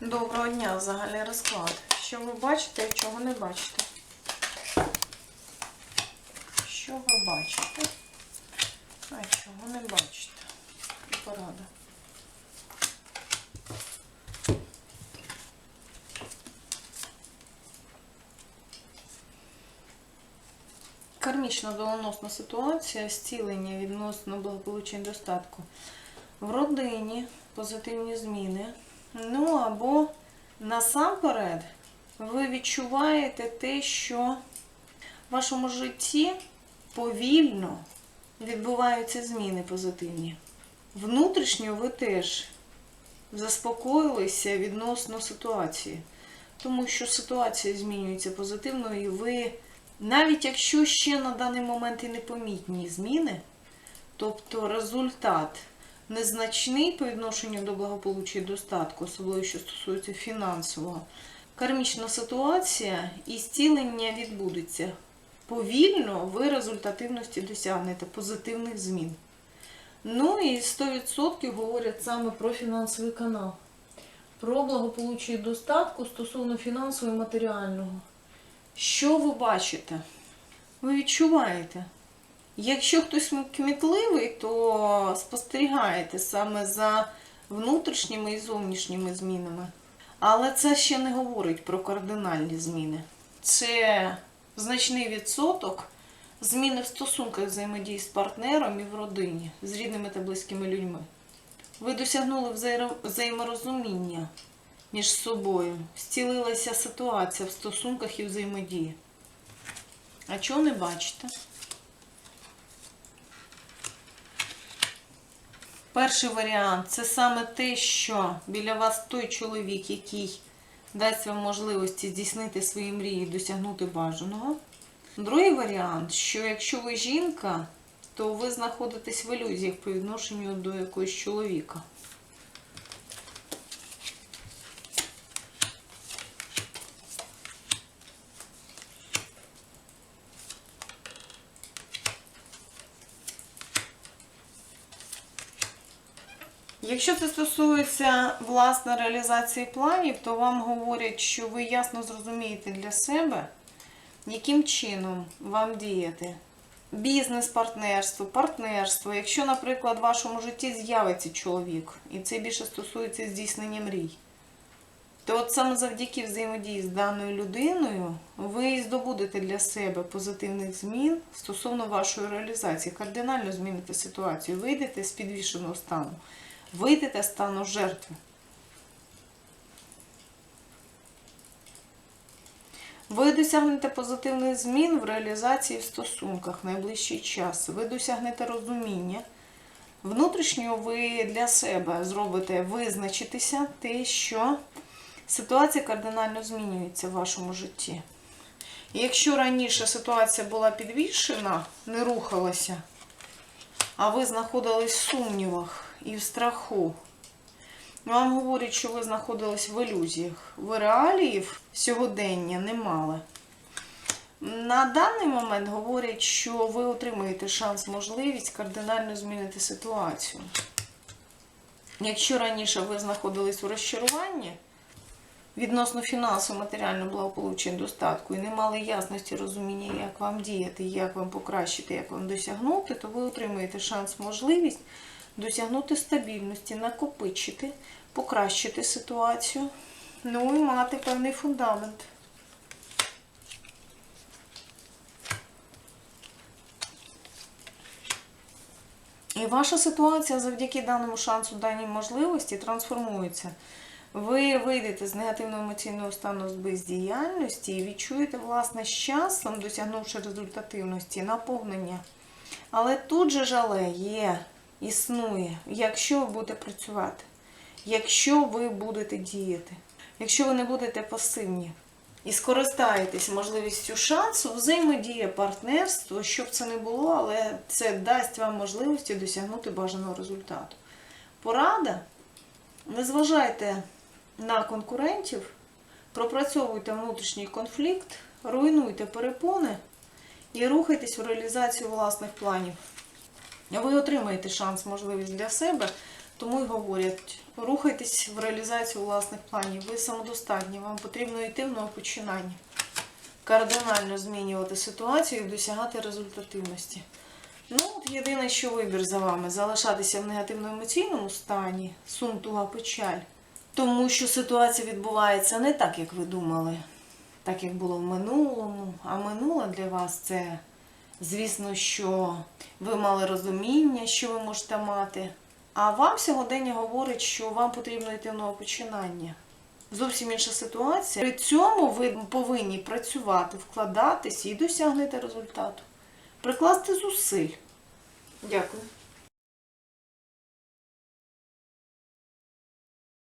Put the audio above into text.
Доброго дня, загальний розклад. Що ви бачите, чого не бачите? Що ви бачите? А чого не бачите? Порада. Кармічна доленосна ситуація, зцілення відносно благополуччя і достатку. В родині позитивні зміни. Ну або насамперед ви відчуваєте те, що в вашому житті повільно відбуваються зміни позитивні. Внутрішньо ви теж заспокоїлися відносно ситуації, тому що ситуація змінюється позитивно, і ви, навіть якщо ще на даний момент і непомітні зміни, тобто результат незначний по відношенню до благополуччя і достатку, особливо що стосується фінансового. Кармічна ситуація і зцілення відбудеться. Повільно ви результативності досягнете позитивних змін. Ну і 100% говорять саме про фінансовий канал. Про благополуччя і достатку стосовно фінансового і матеріального. Що ви бачите? Ви відчуваєте? Якщо хтось кмітливий, то спостерігаєте саме за внутрішніми і зовнішніми змінами. Але це ще не говорить про кардинальні зміни. Це значний відсоток зміни в стосунках взаємодії з партнером і в родині, з рідними та близькими людьми. Ви досягнули взаєморозуміння між собою, зцілилася ситуація в стосунках і взаємодії. А чого не бачите? Перший варіант це саме те, що біля вас той чоловік, який дасть вам можливості здійснити свої мрії досягнути бажаного. Другий варіант, що якщо ви жінка, то ви знаходитесь в ілюзіях по відношенню до якогось чоловіка. Якщо це стосується власне реалізації планів, то вам говорять, що ви ясно зрозумієте для себе, яким чином вам діяти. Бізнес, партнерство, партнерство. Якщо, наприклад, в вашому житті з'явиться чоловік, і це більше стосується здійснення мрій, то от саме завдяки взаємодії з даною людиною ви здобудете для себе позитивних змін стосовно вашої реалізації, кардинально зміните ситуацію, вийдете з підвішеного стану вийдете стану жертви. Ви досягнете позитивних змін в реалізації в стосунках в найближчий час. Ви досягнете розуміння. Внутрішньо ви для себе зробите визначитися те, що ситуація кардинально змінюється в вашому житті. І якщо раніше ситуація була підвішена, не рухалася, а ви знаходились в сумнівах і в страху. Вам говорять, що ви знаходились в ілюзіях. Ви реаліїв сьогодення не мали. На даний момент говорять, що ви отримаєте шанс, можливість кардинально змінити ситуацію. Якщо раніше ви знаходились у розчаруванні відносно фінансового, матеріального благополуччя достатку і не мали ясності розуміння, як вам діяти, як вам покращити, як вам досягнути, то ви отримаєте шанс, можливість досягнути стабільності, накопичити, покращити ситуацію, ну і мати певний фундамент. І ваша ситуація завдяки даному шансу, даній можливості трансформується. Ви вийдете з негативного емоційного стану з бездіяльності і відчуєте, власне, з часом, досягнувши результативності, наповнення. Але тут же ж але є існує, якщо ви будете працювати, якщо ви будете діяти, якщо ви не будете пасивні і скористаєтесь можливістю шансу, взаємодія, партнерство, що б це не було, але це дасть вам можливості досягнути бажаного результату. Порада, не зважайте на конкурентів, пропрацьовуйте внутрішній конфлікт, руйнуйте перепони і рухайтесь в реалізацію власних планів. Ви отримаєте шанс, можливість для себе, тому й говорять, рухайтесь в реалізацію власних планів. Ви самодостатні, вам потрібно йти в нове починання. Кардинально змінювати ситуацію і досягати результативності. Ну, от єдине, що вибір за вами залишатися в негативно-емоційному стані, сум, туга, печаль. Тому що ситуація відбувається не так, як ви думали, так як було в минулому. А минуле для вас це, звісно, що ви мали розуміння, що ви можете мати. А вам сьогодення говорить, що вам потрібно йти в нове починання. Зовсім інша ситуація. При цьому ви повинні працювати, вкладатись і досягнете результату. Прикласти зусиль. Дякую.